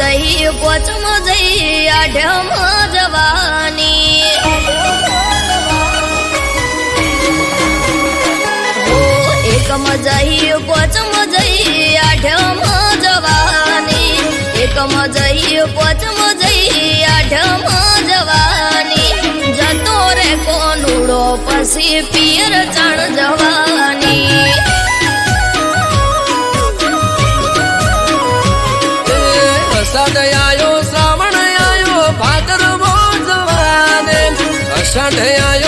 જઈ કોચમાં જઈ આઢમાં જવાની. એકમાં જઈ કોચમાં જઈ આઢમાં જવાની. એકમાં જઈ કોચમાં જઈ આઢમાં જવાની. જતો રે કોનુડો પછી પિયર ચણ જવાની. Sunday, I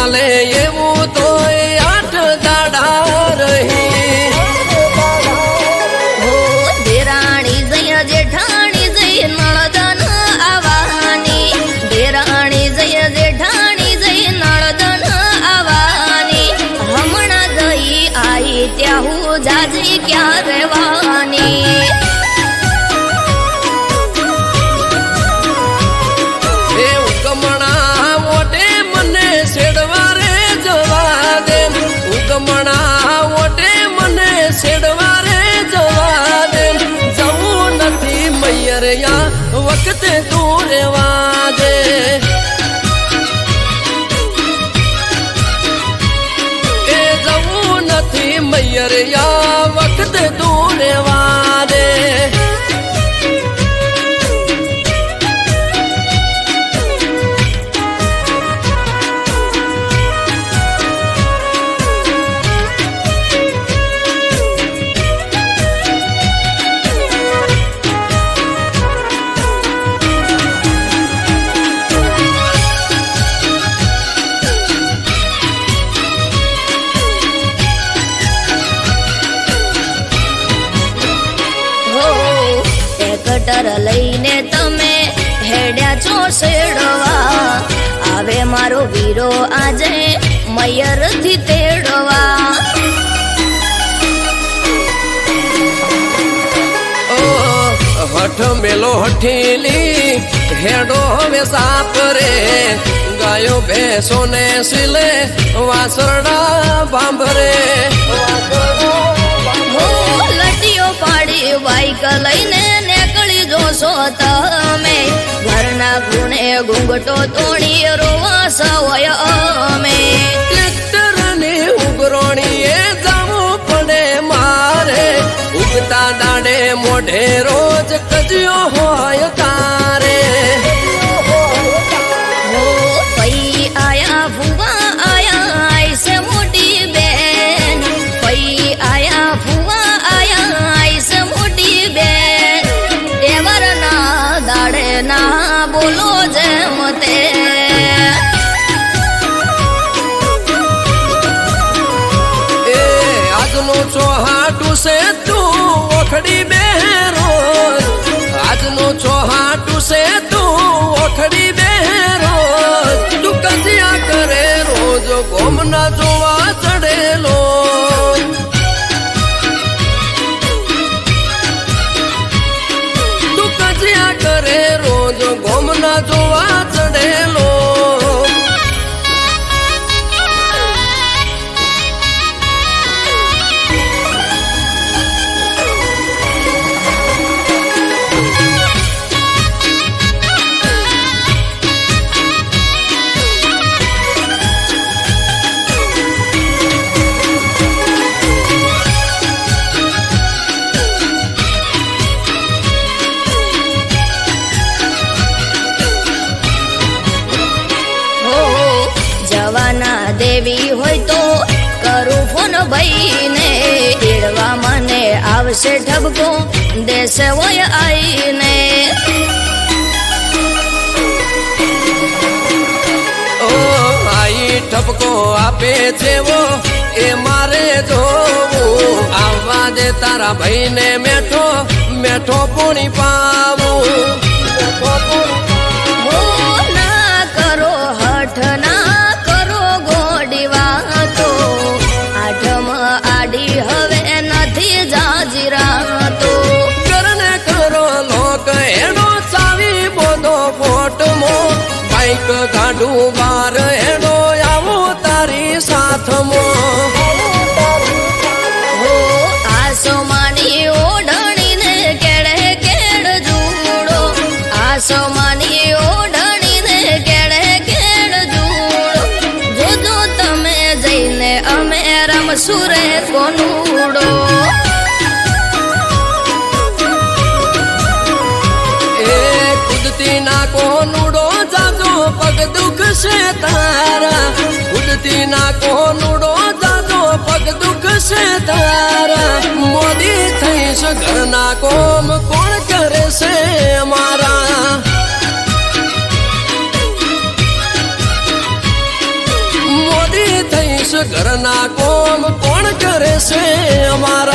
ચાલે એવું તોય મૈયરયા વખતે તું રહેવા દે. એ જવું નથી મૈયરયા ટ્રેક્ટર લઈને તમે હેડ્યા છો શેડવા. આવે મારો વીરો આજે મયરથી તેડવા હઠ મેલો હઠીલી હેડો હવે સાપ રે. ગાયો ભેંસો ને સિલે વાસરડા બાંભરે. હો લટીઓ પાડી બાઈક લઈને જોશો તમે. ઘરના ગુણે ઘૂંઘટો તોડી રોવા સવય અમે. ટ્રેક્ટરની ઉગરોણીએ જવું પડે મારે. ઉગતા દાડે મોઢે રોજ તું ભાઈને એડવા મને આવશે ઢબકો, દેશે હોય આઈને. ઓ આઈ ટપકો આપે છે વો એ મારે જોવું. આવવા દે તારા ભાઈને મેઠો મેઠો પૂણી પાવું બાઈક ગાડું બાર એનો આવો તારી સાથમો. આસમાની ઓઢણીને કેડે કેડ જુડો. આસમાની ઓઢણીને કેડે કેડ જુડો. જોજો તમે જઈને અમે રમશું રે કોનુડો. એ કુદતી ના પગ દુખશે તારા કુદતી ના કોનુડો જાજો પગ દુખશે તારા મોદી થઈશ ઘરના કોમ કોણ કરે છે મારા મોદી થઈશ ઘરના કોમ કોણ કરે છે અમારા